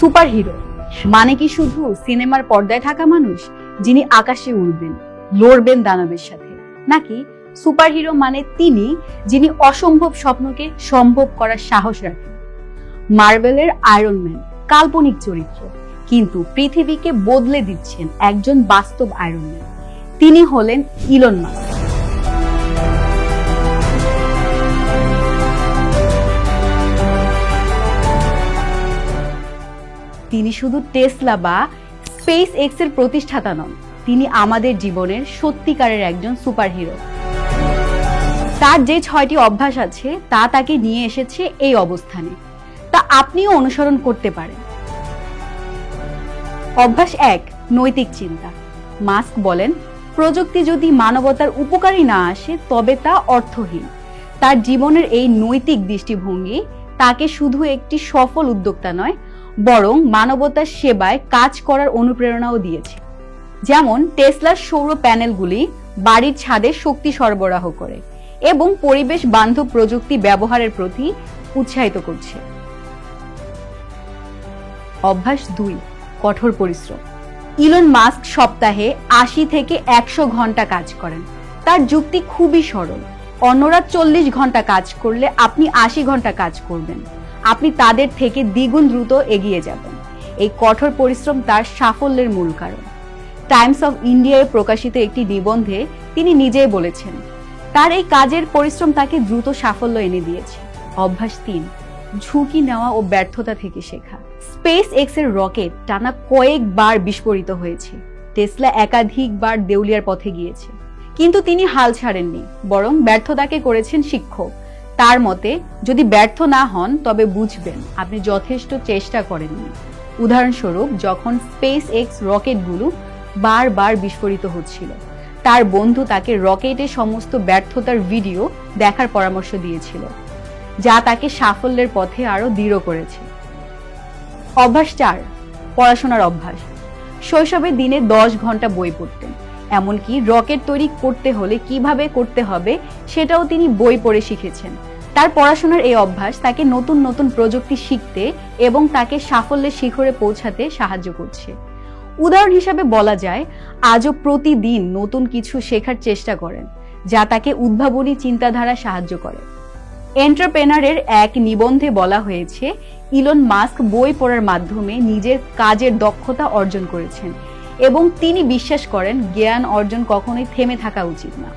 Super hero মানে কি শুধু সিনেমার পর্দায় থাকা মানুষ যিনি আকাশে উড়বেন, লড়বেন দানবের সাথে, নাকি সুপার হিরো মানে তিনি যিনি অসম্ভব স্বপ্নকে সম্ভব করার সাহস রাখেন? মার্বেলের আয়রন ম্যান, কাল্পনিক চরিত্র, কিন্তু পৃথিবীকে বদলে দিচ্ছেন একজন বাস্তব আয়রন ম্যান। তিনি হলেন ইলন মাস্ক। তিনি শুধু টেসলা বা স্পেস এক্সের প্রতিষ্ঠাতা নন, তিনি আমাদের জীবনের সত্যিকারের একজন সুপারহিরো। তার যে ছয়টি অভ্যাস আছে, তা তাকে নিয়ে এসেছে এই অবস্থানে। তা আপনিও অনুসরণ করতে পারেন। অভ্যাস এক, নৈতিক চিন্তা। মাস্ক বলেন, প্রযুক্তি যদি মানবতার উপকারী না আসে, তবে তা অর্থহীন। তার জীবনের এই নৈতিক দৃষ্টিভঙ্গি তাকে শুধু একটি সফল উদ্যোক্তা নয় বরং মানবতার সেবায় কাজ করার অনুপ্রেরণাও দিয়েছে। যেমন টেসলার সৌর প্যানেলগুলি বাড়ির ছাদে শক্তি সরবরাহ করে এবং পরিবেশ বান্ধব প্রযুক্তি ব্যবহারের প্রতি উৎসাহিত করছে। অভ্যাস দুই, কঠোর পরিশ্রম। ইলন মাস্ক সপ্তাহে আশি থেকে একশো ঘণ্টা কাজ করেন। তার যুক্তি খুবই সরল। অন্যরা চল্লিশ ঘণ্টা কাজ করলে আপনি আশি ঘণ্টা কাজ করবেন। আপনি তাদের থেকে দ্বিগুণ দ্রুত এগিয়ে যাবেন। এই কঠোর পরিশ্রম তার সাফল্যের মূল কারণ। টাইমস অফ ইন্ডিয়ায় প্রকাশিত একটি নিবন্ধে তিনি নিজেই বলেছেন, তার এই কাজের পরিশ্রম তাকে দ্রুত সাফল্য এনে দিয়েছে। অভ্যাস তিন, ঝুঁকি নেওয়া ও ব্যর্থতা থেকে শেখা। স্পেস এক্সের রকেট টানা কয়েকবার বিস্ফোরিত হয়েছে। টেসলা একাধিকবার দেউলিয়ার পথে গিয়েছে। কিন্তু তিনি হাল ছাড়েননি, বরং ব্যর্থতাকে করেছেন শিক্ষক। তার মতে, যদি ব্যর্থ না হন, তবে বুঝবেন, আপনি যথেষ্ট চেষ্টা করেননি। উদাহরণস্বরূপ, যখন স্পেস এক্স রকেটগুলো বারবার বিস্ফোরিত হচ্ছিল, তার বন্ধু তাকে রকেটের সমস্ত ব্যর্থতার ভিডিও দেখার পরামর্শ দিয়েছিল, যা তাকে সাফল্যের পথে আরও দৃঢ় করেছে। অভ্যাস চার, পড়াশোনার অভ্যাস। শৈশবে দিনে দশ ঘণ্টা বই পড়তেন, এমনকি রকেট তৈরি করতে হলে কীভাবে করতে হবে, সেটাও তিনি বই পড়ে শিখেছেন। তার পড়াশোনার এই অভ্যাস তাকে নতুন নতুন প্রযুক্তি শিখতে এবং তাকে সাফল্যের শিখরে পৌঁছাতে সাহায্য করছে। উদাহরণ হিসাবে বলা যায়, আজও প্রতিদিন নতুন কিছু শেখার চেষ্টা করেন, যা তাকে উদ্ভাবনী চিন্তাধারা সাহায্য করে। এন্টারপ্রেনারের এক নিবন্ধে বলা হয়েছে, ইলন মাস্ক বই পড়ার মাধ্যমে নিজের কাজের দক্ষতা অর্জন করেছেন এবং তিনি বিশ্বাস করেন, জ্ঞান অর্জন কখনোই থেমে থাকা উচিত না।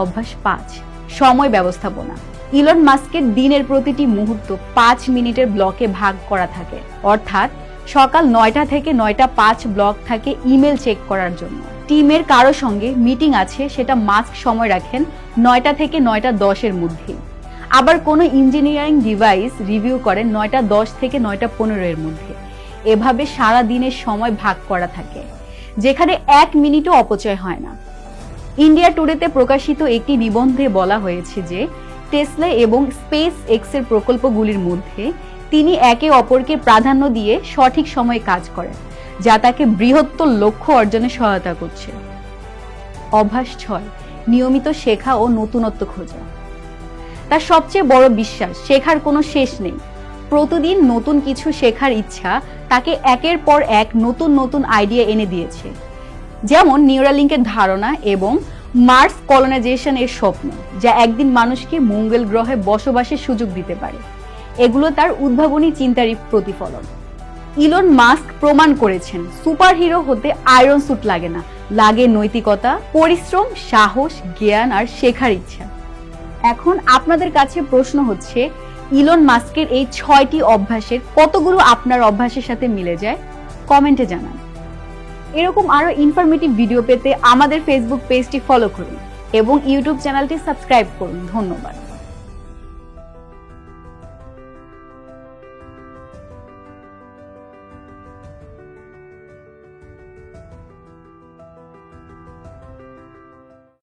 অভ্যাস পাঁচ, সময় ব্যবস্থাপনা। ইলন মাস্কের দিনের প্রতিটি মুহূর্ত পাঁচ মিনিটের ব্লকে ভাগ করা থাকে। অর্থাৎ সকাল নয়টা থেকে নয়টা পাঁচ ব্লক থাকে ইমেল চেক করার জন্য। টিমের কারও সঙ্গে মিটিং আছে, সেটা মাস্ক সময় রাখেন নয়টা থেকে নয়টা দশের মধ্যে। আবার কোনো ইঞ্জিনিয়ারিং ডিভাইস রিভিউ করেন নয়টা দশ থেকে নয়টা পনেরো এর মধ্যে। এভাবে সারা দিনের সময় ভাগ করা থাকে। যেখানে এক মিনিটও অপচয় হয় না। ইন্ডিয়া টুডেতে প্রকাশিত একটি নিবন্ধে বলা হয়েছে যে টেসলা এবং স্পেস এক্সের প্রকল্পগুলির মধ্যে তিনি একে অপরকে প্রাধান্য দিয়ে সঠিক সময়ে কাজ করেন, যা তাকে বৃহত্তর লক্ষ্য অর্জনে সহায়তা করছে। অভ্যাস ছয়, নিয়মিত শেখা ও নতুনত্ব খোঁজা। তার সবচেয়ে বড় বিশ্বাস, শেখার কোনো শেষ নেই। প্রতিদিন নতুন কিছু শেখার ইচ্ছা তাকে একের পর এক নতুন নতুন আইডিয়া এনে দিয়েছে। যেমন নিউরালিঙ্কের ধারণা এবং মার্স কলোনাইজেশন এর স্বপ্ন, যা একদিন মানুষকে মঙ্গল গ্রহে বসবাসের সুযোগ দিতে পারে। এগুলো তার উদ্ভাবনী চিন্তারই প্রতিফলন। ইলন মাস্ক প্রমাণ করেছেন, সুপারহিরো হতে আয়রন স্যুট লাগে না। লাগে নৈতিকতা, পরিশ্রম, সাহস, জ্ঞান আর শেখার ইচ্ছা। এখন আপনাদের কাছে প্রশ্ন হচ্ছে, ইলন মাস্কের এই ছয়টি অভ্যাসের কতগুলো আপনার অভ্যাসের সাথে মিলে যায়? কমেন্টে জানান। এরকম আরও ইনফরমেটিভ ভিডিও পেতে আমাদের ফেসবুক পেজটি ফলো করুন এবং ইউটিউব চ্যানেলটি সাবস্ক্রাইব করুন। ধন্যবাদ।